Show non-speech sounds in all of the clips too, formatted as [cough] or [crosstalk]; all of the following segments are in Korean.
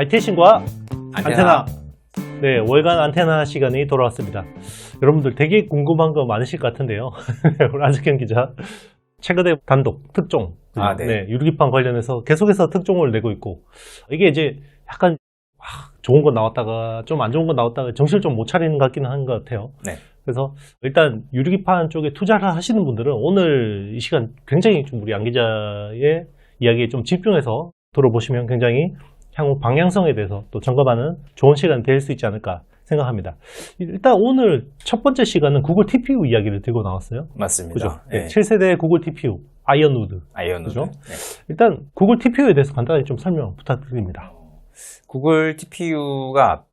IT신과 안테나. 안테나. 네, 월간 안테나 시간이 돌아왔습니다. 여러분들 되게 궁금한 거 많으실 것 같은데요. [laughs] 우리 안석현 기자. 최근에 단독, 특종. 아, 네. 유리기판 관련해서 계속해서 특종을 내고 있고. 이게 이제 약간, 아, 좋은 거 나왔다가 좀 안 좋은 거 나왔다가 정신을 좀 못 차리는 것 같기는 한 것 같아요. 네. 그래서 일단 유리기판 쪽에 투자를 하시는 분들은 오늘 이 시간 굉장히 좀 우리 안 기자의 이야기에 좀 집중해서 들어보시면 굉장히 향후 방향성에 대해서 또 점검하는 좋은 시간 될수 있지 않을까 생각합니다. 일단 오늘 첫 번째 시간은 구글 TPU 이야기를 들고 나왔어요. 맞습니다. 그죠? 네. 7세대 구글 TPU, 아이언우드. 아이언 그죠? 네. 일단 구글 TPU에 대해서 간단히 좀 설명 부탁드립니다. 구글 TPU가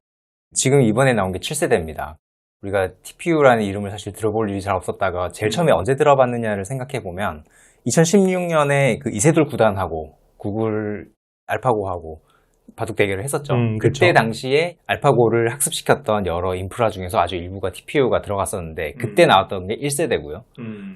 지금 이번에 나온 게 7세대입니다. 우리가 TPU라는 이름을 사실 들어볼 일이 잘 없었다가 제일 처음에 언제 들어봤느냐를 생각해 보면 2016년에 그 이세돌 구단하고 구글 알파고하고 바둑 대결을 했었죠. 음. 그때 당시에 알파고를 학습시켰던 여러 인프라 중에서 아주 일부가 TPU가 들어갔었는데 그때 음. 나왔던 게 1세대고요.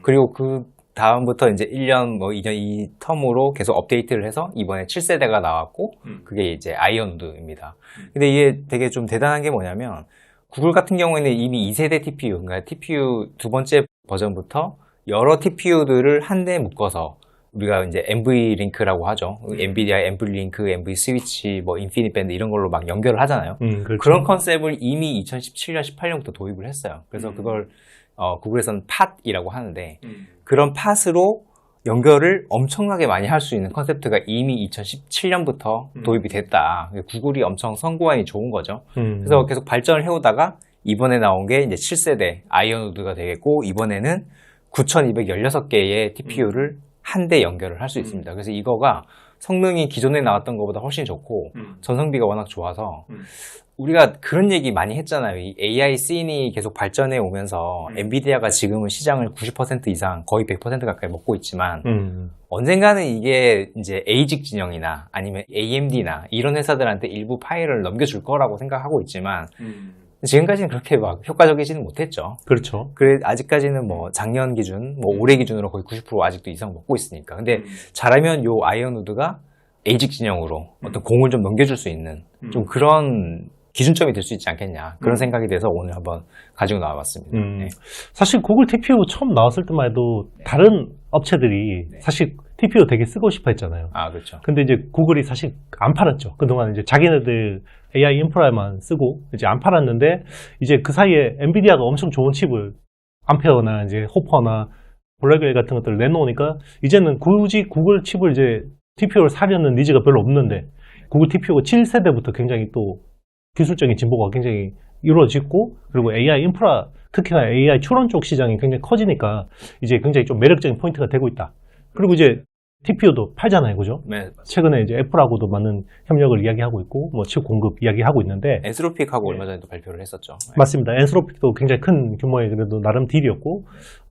그리고 그 다음부터 이제 1년 뭐 2년 이 텀으로 계속 업데이트를 해서 이번에 7세대가 나왔고 음. 그게 이제 아이언우드입니다. 근데 이게 되게 좀 대단한 게 뭐냐면 구글 같은 경우에는 이미 2세대 TPU, 그러니까 TPU 두 번째 버전부터 여러 TPU들을 한데 묶어서 우리가 이제 NV 링크라고 하죠. 엔비디아 NV 링크, NV 스위치, 뭐 인피니트 밴드 이런 걸로 막 연결을 하잖아요. 음, 그렇죠. 그런 컨셉을 이미 2017년, 18년부터 도입을 했어요. 그래서 음. 그걸 어, 구글에서는 팟이라고 하는데 그런 팟으로 연결을 엄청나게 많이 할 수 있는 컨셉트가 이미 2017년부터 음. 도입이 됐다. 구글이 엄청 선구안이 좋은 거죠. 음. 그래서 계속 발전을 해오다가 이번에 나온 게 이제 7세대 아이언우드가 되겠고 이번에는 9216개의 TPU를 한 대 연결을 할 수 있습니다. 그래서 이거가 성능이 기존에 나왔던 것보다 훨씬 좋고 음. 전성비가 워낙 좋아서 음. 우리가 그런 얘기 많이 했잖아요. 이 AI 씬이 계속 발전해 오면서 음. 엔비디아가 지금은 시장을 90% 이상 거의 100% 가까이 먹고 있지만 음. 언젠가는 이게 이제 에이직 진영이나 아니면 AMD나 이런 회사들한테 일부 파일을 넘겨줄 거라고 생각하고 있지만 지금까지는 그렇게 막 효과적이지는 못했죠. 그렇죠. 그래 아직까지는 뭐 작년 기준, 뭐 올해 기준으로 거의 90% 아직도 이상 먹고 있으니까. 근데 음. 잘하면 요 아이언 우드가 에이직 진영으로 어떤 공을 좀 넘겨줄 수 있는 좀 그런 기준점이 될 수 있지 않겠냐 그런 음. 생각이 돼서 오늘 한번 가지고 나와봤습니다. 음. 네. 사실 구글 TPU 처음 나왔을 때만 해도 다른 업체들이 네. 사실 TPU 되게 쓰고 싶어 했잖아요. 아 그렇죠. 근데 이제 구글이 사실 안 팔았죠. 그동안 이제 자기네들 AI 인프라만 쓰고 이제 안 팔았는데 이제 그 사이에 엔비디아가 엄청 좋은 칩을 암페어나 이제 호퍼나 블랙웰 같은 것들을 내놓으니까 이제는 굳이 구글 칩을 이제 TPU를 사려는 니즈가 별로 없는데 구글 TPU가 7세대부터 굉장히 또 기술적인 진보가 굉장히 이루어지고 그리고 AI 인프라 특히나 AI 추론 쪽 시장이 굉장히 커지니까 이제 굉장히 좀 매력적인 포인트가 되고 있다. 그리고 이제 TPU도 팔잖아요, 그죠? 네, 최근에 이제 애플하고도 많은 협력을 이야기하고 있고, 뭐 칩 공급 이야기하고 있는데, 엔스로픽하고 네. 얼마 전에도 발표를 했었죠. 네. 맞습니다. 엔스로픽도 굉장히 큰 규모의 그래도 나름 딜이었고,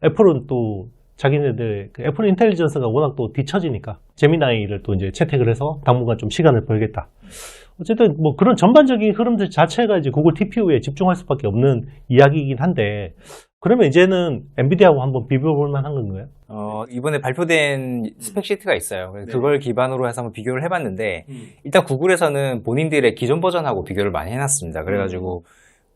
애플은 또 자기네들, 그 애플 인텔리전스가 워낙 또 뒤처지니까, 제미나이를 또 이제 채택을 해서 당분간 좀 시간을 벌겠다. 어쨌든 뭐 그런 전반적인 흐름들 자체가 이제 구글 TPU에 집중할 수밖에 없는 이야기이긴 한데, 그러면 이제는 엔비디아하고 한번 비벼볼 만한 건가요? 어, 이번에 발표된 스펙 시트가 있어요. 그래서 네. 그걸 기반으로 해서 한번 비교를 해봤는데 일단 구글에서는 본인들의 기존 버전하고 비교를 많이 해놨습니다. 그래가지고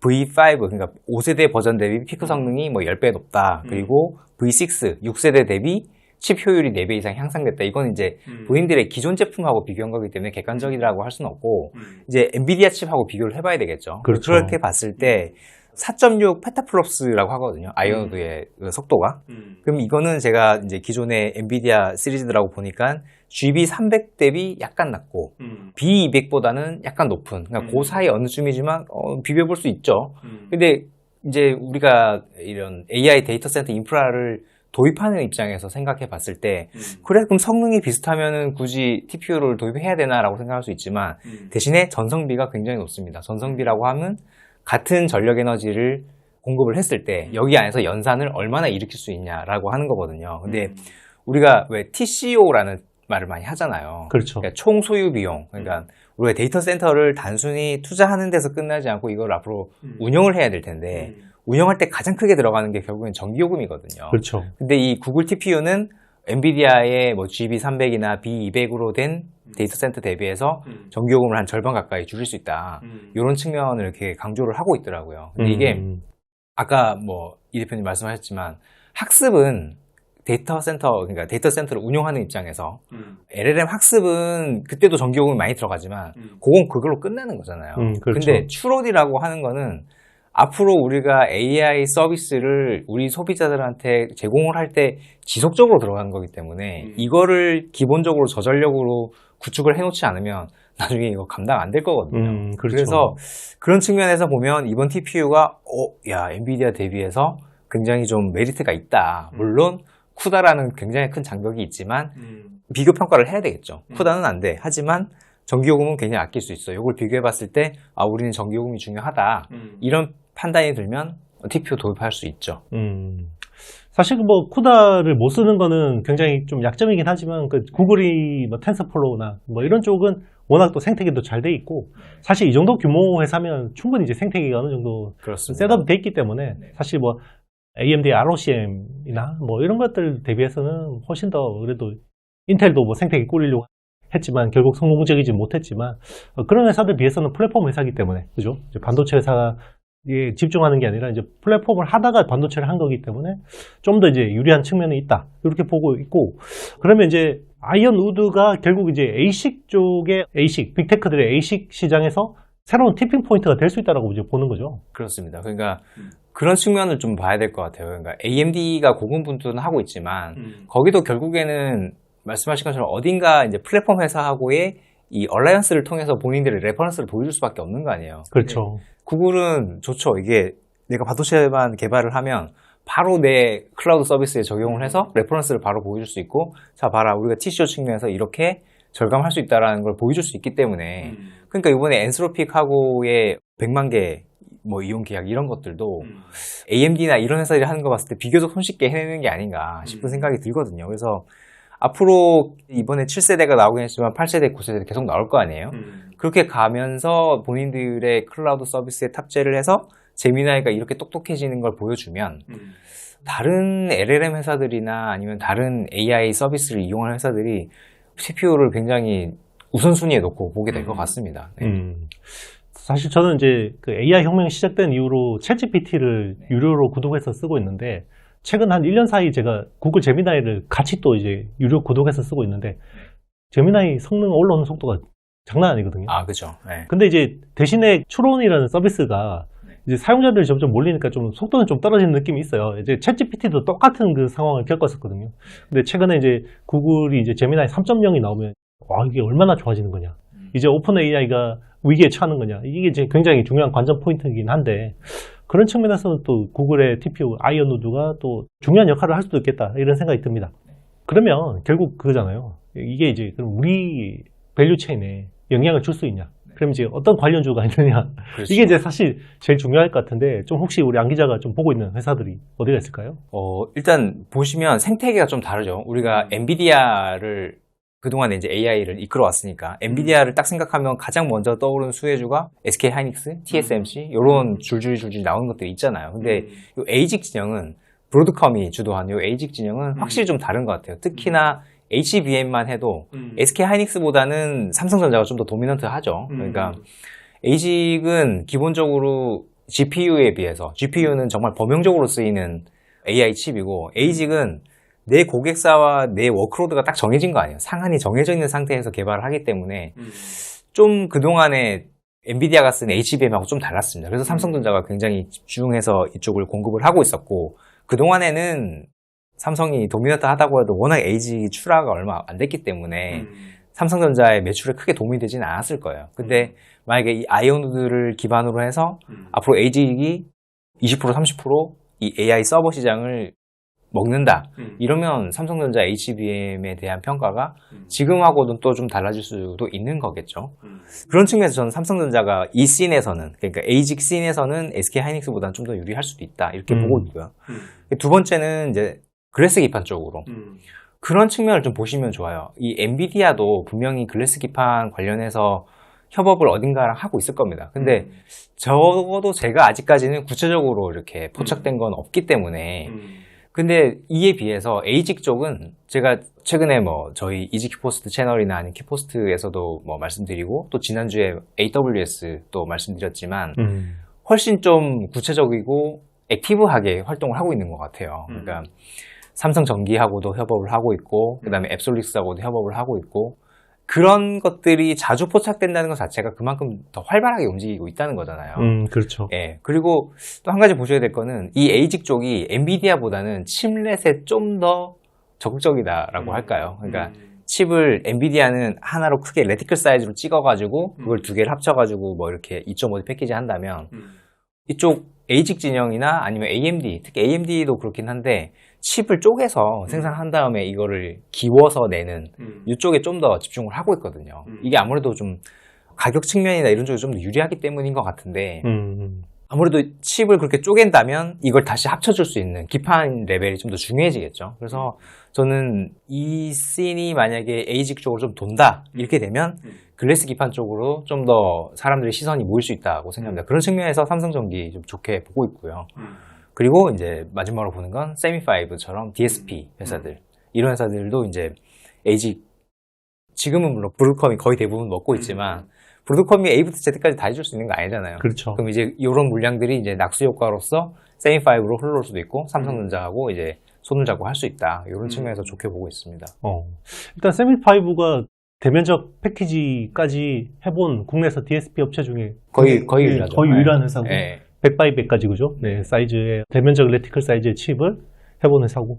V5 그러니까 5세대 버전 대비 피크 성능이 뭐 10배 높다. 음. 그리고 V6 6세대 대비 칩 효율이 4배 이상 향상됐다. 이건 이제 본인들의 기존 제품하고 비교한 거기 때문에 객관적이라고 할 수는 없고 이제 엔비디아 칩하고 비교를 해봐야 되겠죠. 그렇죠. 그렇게 봤을 때 4.6 페타플롭스라고 하거든요. 아이오노드의 그 속도가. 그럼 이거는 제가 이제 기존의 엔비디아 시리즈들하고 보니까 GB 300 대비 약간 낮고 B 200보다는 약간 높은 그러니까 그 음. 사이 어느 쯤이지만 어, 비벼볼 수 있죠. 근데 이제 우리가 이런 AI 데이터 센터 인프라를 도입하는 입장에서 생각해 봤을 때 그래 그럼 성능이 비슷하면은 굳이 TPU를 도입해야 되나라고 생각할 수 있지만 대신에 전성비가 굉장히 높습니다. 전성비라고 하면 같은 전력 에너지를 공급을 했을 때 여기 안에서 연산을 얼마나 일으킬 수 있냐라고 하는 거거든요. 근데 우리가 왜 TCO라는 말을 많이 하잖아요. 그렇죠. 그러니까 총 소유 비용. 그러니까 우리가 데이터 센터를 단순히 투자하는 데서 끝나지 않고 이걸 앞으로 운영을 해야 될 텐데 운영할 때 가장 크게 들어가는 게 결국엔 전기요금이거든요. 그렇죠. 근데 이 구글 TPU는 엔비디아의 뭐 GB300이나 B200으로 된 데이터 센터 대비해서 전기요금을 한 절반 가까이 줄일 수 있다. 이런 측면을 이렇게 강조를 하고 있더라고요. 근데 이게 음, 아까 뭐 이 대표님 말씀하셨지만 학습은 데이터 센터 그러니까 데이터 센터를 운영하는 입장에서 LLM 학습은 그때도 전기요금이 많이 들어가지만 그건 그걸로 끝나는 거잖아요. 음, 그렇죠. 근데 추론이라고 하는 거는 앞으로 우리가 AI 서비스를 우리 소비자들한테 제공을 할 때 지속적으로 들어가는 거기 때문에 음. 이거를 기본적으로 저전력으로 구축을 해놓지 않으면 나중에 이거 감당 안 될 거거든요. 음, 그렇죠. 그래서 그런 측면에서 보면 이번 TPU가 어, 야 엔비디아 대비해서 굉장히 좀 메리트가 있다. 음. 물론 쿠다라는 굉장히 큰 장벽이 있지만 비교 평가를 해야 되겠죠. 음. 쿠다는 안 돼. 하지만 전기요금은 굉장히 아낄 수 있어. 이걸 비교해 봤을 때 아, 우리는 전기요금이 중요하다. 이런 판단이 들면 TPU 도입할 수 있죠. 음. 사실 뭐 쿠다를 못 쓰는 거는 굉장히 좀 약점이긴 하지만 그 구글이 뭐 텐서플로우나 뭐 이런 쪽은 워낙 또 생태계도 잘 돼 있고 사실 이 정도 규모 회사면 충분히 이제 생태계가 어느 정도 그렇습니다. 셋업 돼 있기 때문에 사실 뭐 AMD ROCm이나 뭐 이런 것들 대비해서는 훨씬 더 그래도 인텔도 뭐 생태계 꾸리려고 했지만 결국 성공적이지 못했지만 어, 그런 회사들 비해서는 플랫폼 회사이기 때문에 그죠? 반도체 회사 에 집중하는 게 아니라 이제 플랫폼을 하다가 반도체를 한 거기 때문에 좀 더 이제 유리한 측면이 있다 이렇게 보고 있고 그러면 이제 아이언 우드가 결국 이제 ASIC 쪽의 ASIC 빅테크들의 ASIC 시장에서 새로운 티핑 포인트가 될 수 있다라고 이제 보는 거죠. 그렇습니다. 그러니까 음. 그런 측면을 좀 봐야 될 것 같아요. 그러니까 AMD가 고군분투는 하고 있지만 음. 거기도 결국에는 말씀하신 것처럼 어딘가 이제 플랫폼 회사하고의 이 얼라이언스를 통해서 본인들의 레퍼런스를 보여줄 수밖에 없는 거 아니에요. 그렇죠. 구글은 좋죠. 이게 내가 반도체만 개발을 하면 바로 내 클라우드 서비스에 적용을 해서 레퍼런스를 바로 보여줄 수 있고 자 봐라 우리가 TCO 측면에서 이렇게 절감할 수 있다라는 걸 보여줄 수 있기 때문에 음. 그러니까 이번에 엔스로픽하고의 100만 개 뭐 이용 계약 이런 것들도 음. AMD나 이런 회사들이 하는 거 봤을 때 비교적 손쉽게 해내는 게 아닌가 싶은 음. 생각이 들거든요. 그래서 앞으로 이번에 7세대가 나오긴 했지만 8세대, 9세대 계속 나올 거 아니에요. 음. 그렇게 가면서 본인들의 클라우드 서비스에 탑재를 해서 제미나이가 이렇게 똑똑해지는 걸 보여주면 음. 다른 LLM 회사들이나 아니면 다른 AI 서비스를 이용하는 회사들이 CPU를 굉장히 우선순위에 놓고 보게 될것 음. 같습니다. 네. 음. 사실 저는 이제 그 AI 혁명이 시작된 이후로 챗GPT를 유료로 구독해서 쓰고 있는데 최근 한 1년 사이 제가 구글 제미나이를 같이 또 이제 유료 구독해서 쓰고 있는데 제미나이 성능 올라오는 속도가 장난 아니거든요. 아, 그죠. 네. 근데 이제 대신에 추론이라는 서비스가 이제 사용자들이 점점 몰리니까 좀 속도는 좀 떨어지는 느낌이 있어요. 이제 챗GPT도 똑같은 그 상황을 겪었었거든요. 근데 최근에 이제 구글이 이제 제미나이 3.0이 나오면 와 이게 얼마나 좋아지는 거냐. 이제 오픈 AI가 위기에 처하는 거냐. 이게 이제 굉장히 중요한 관전 포인트이긴 한데 그런 측면에서는 또 구글의 TPU 아이언 우드가 또 중요한 역할을 할 수도 있겠다 이런 생각이 듭니다. 그러면 결국 그거잖아요. 이게 이제 그럼 우리 밸류 체인에 영향을 줄 수 있냐? 그럼 이제 어떤 관련주가 있느냐? 그렇죠. 이게 이제 사실 제일 중요할 것 같은데 좀 혹시 우리 안 기자가 좀 보고 있는 회사들이 어디가 있을까요? 어, 일단 보시면 생태계가 좀 다르죠. 우리가 엔비디아를 그동안 이제 AI를 이끌어 왔으니까 엔비디아를 딱 생각하면 가장 먼저 떠오르는 수혜주가 SK 하이닉스, TSMC 이런 줄줄이 줄줄이 나오는 것들이 있잖아요. 근데 음. 요 에이직 진영은 브로드컴이 주도한 요 에이직 진영은 음. 확실히 좀 다른 것 같아요. 특히나 HBM만 해도 음. SK 하이닉스보다는 삼성전자가 좀 더 도미넌트 하죠. 음. 그러니까 에이직은 기본적으로 GPU에 비해서 GPU는 정말 범용적으로 쓰이는 AI 칩이고 에이직은 내 고객사와 내 워크로드가 딱 정해진 거 아니에요. 상한이 정해져 있는 상태에서 개발을 하기 때문에 음. 좀 그동안에 엔비디아가 쓴 HBM하고 좀 달랐습니다. 그래서 삼성전자가 굉장히 집중해서 이쪽을 공급을 하고 있었고 그동안에는 삼성이 도미넌트 하다고 해도 워낙 에이직 출하가 얼마 안 됐기 때문에 음. 삼성전자의 매출에 크게 도움이 되지는 않았을 거예요. 근데 만약에 이 아이오누드를 기반으로 해서 음. 앞으로 에이직이 20% 30%이 AI 서버 시장을 먹는다. 음. 이러면 삼성전자 HBM에 대한 평가가 음. 지금하고는 또 좀 달라질 수도 있는 거겠죠. 음. 그런 측면에서 저는 삼성전자가 이 씬에서는 그러니까 에이직 씬에서는 SK 하이닉스보다는 좀 더 유리할 수도 있다 이렇게 음. 보고 있고요. 음. 두 번째는 이제 글래스 기판 쪽으로 음. 그런 측면을 좀 보시면 좋아요. 이 엔비디아도 분명히 글래스 기판 관련해서 협업을 어딘가랑 하고 있을 겁니다. 근데 음. 적어도 제가 아직까지는 구체적으로 이렇게 포착된 건 없기 때문에 음. 근데 이에 비해서 에이직 쪽은 제가 최근에 뭐 저희 이지키포스트 채널이나 아니면 키포스트에서도 뭐 말씀드리고 또 지난주에 AWS 또 말씀드렸지만 음. 훨씬 좀 구체적이고 액티브하게 활동을 하고 있는 것 같아요. 음. 그러니까 삼성 전기하고도 협업을 하고 있고 그다음에 앱솔릭스하고도 협업을 하고 있고 그런 것들이 자주 포착된다는 것 자체가 그만큼 더 활발하게 움직이고 있다는 거잖아요. 음, 그렇죠. 예. 그리고 또 한 가지 보셔야 될 거는 이 에이직 쪽이 엔비디아보다는 칩렛에 좀 더 적극적이다라고 할까요? 그러니까 칩을 엔비디아는 하나로 크게 레티클 사이즈로 찍어가지고 그걸 두 개를 합쳐가지고 뭐 이렇게 2.5D 패키지 한다면 이쪽 에이직 진영이나 아니면 AMD, 특히 AMD도 그렇긴 한데 칩을 쪼개서 생산한 다음에 이거를 기워서 내는 이쪽에 좀 더 집중을 하고 있거든요. 음. 이게 아무래도 좀 가격 측면이나 이런 쪽이 좀 더 유리하기 때문인 것 같은데 음, 아무래도 칩을 그렇게 쪼갠다면 이걸 다시 합쳐줄 수 있는 기판 레벨이 좀 더 중요해지겠죠. 그래서 저는 이 씬이 만약에 에이직 쪽으로 좀 돈다 이렇게 되면 글래스 기판 쪽으로 좀 더 사람들의 시선이 모일 수 있다고 생각합니다. 그런 측면에서 삼성전기 좀 좋게 보고 있고요. 그리고 이제 마지막으로 보는 건 세미5처럼 DSP 회사들 이런 회사들도 이제 에이직 지금은 물론 브루컴이 거의 대부분 먹고 있지만 브루컴이 A부터 Z까지 다 해줄 수 있는 거 아니잖아요. 그렇죠. 그럼 이제 이런 물량들이 이제 낙수 효과로서 세미5로 흘러올 수도 있고 삼성전자하고 이제 손을 잡고 할 수 있다. 이런 측면에서 좋게 보고 있습니다. 어. 일단 세미5가 대면적 패키지까지 해본 국내에서 DSP 업체 중에 거의 거의 네, 유일하죠. 거의 네. 유일한 회사고 네. 100바이100까지 그죠? 네, 사이즈의 대면적 레티클 사이즈의 칩을 해본 회사고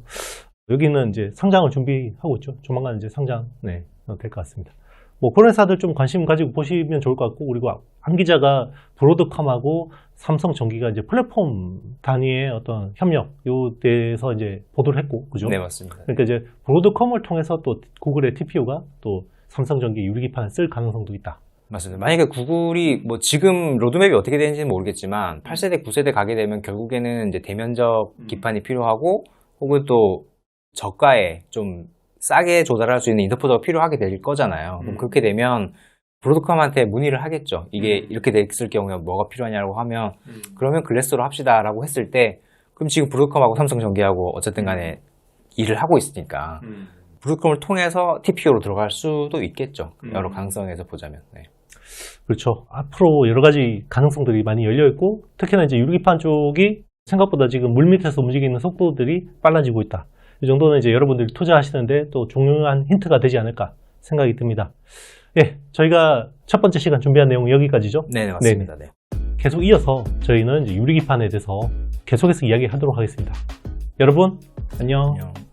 여기는 이제 상장을 준비하고 있죠. 조만간 이제 상장 네, 될 것 같습니다. 뭐 그런 회사들 좀 관심 가지고 보시면 좋을 것 같고 그리고 한 기자가 브로드컴하고 삼성 전기가 이제 플랫폼 단위의 어떤 협력 요 대해서 이제 보도를 했고 그죠? 네 맞습니다. 그러니까 이제 브로드컴을 통해서 또 구글의 TPU가 또 삼성전기 유리기판을 쓸 가능성도 있다. 맞습니다. 만약에 구글이 뭐 지금 로드맵이 어떻게 되는지는 모르겠지만 8세대, 9세대 가게 되면 결국에는 이제 대면적 기판이 필요하고 혹은 또 저가에 좀 싸게 조달할 수 있는 인터포터가 필요하게 될 거잖아요. 그럼 음. 그렇게 되면 브로드컴한테 문의를 하겠죠. 이게 음. 이렇게 됐을 경우에 뭐가 필요하냐고 하면 그러면 글래스로 합시다라고 했을 때 그럼 지금 브로드컴하고 삼성전기하고 어쨌든 간에 일을 하고 있으니까 브로드컴을 통해서 TPU로 들어갈 수도 있겠죠. 여러 음. 가능성에서 보자면. 네. 그렇죠. 앞으로 여러 가지 가능성들이 많이 열려 있고 특히나 이제 유리기판 쪽이 생각보다 지금 물 밑에서 움직이는 속도들이 빨라지고 있다. 이 정도는 이제 여러분들이 투자하시는데 또 중요한 힌트가 되지 않을까 생각이 듭니다. 예, 저희가 첫 번째 시간 준비한 내용은 여기까지죠. 네, 네, 맞습니다. 네. 계속 이어서 저희는 이제 유리기판에 대해서 계속해서 이야기하도록 하겠습니다. 여러분 안녕. 안녕.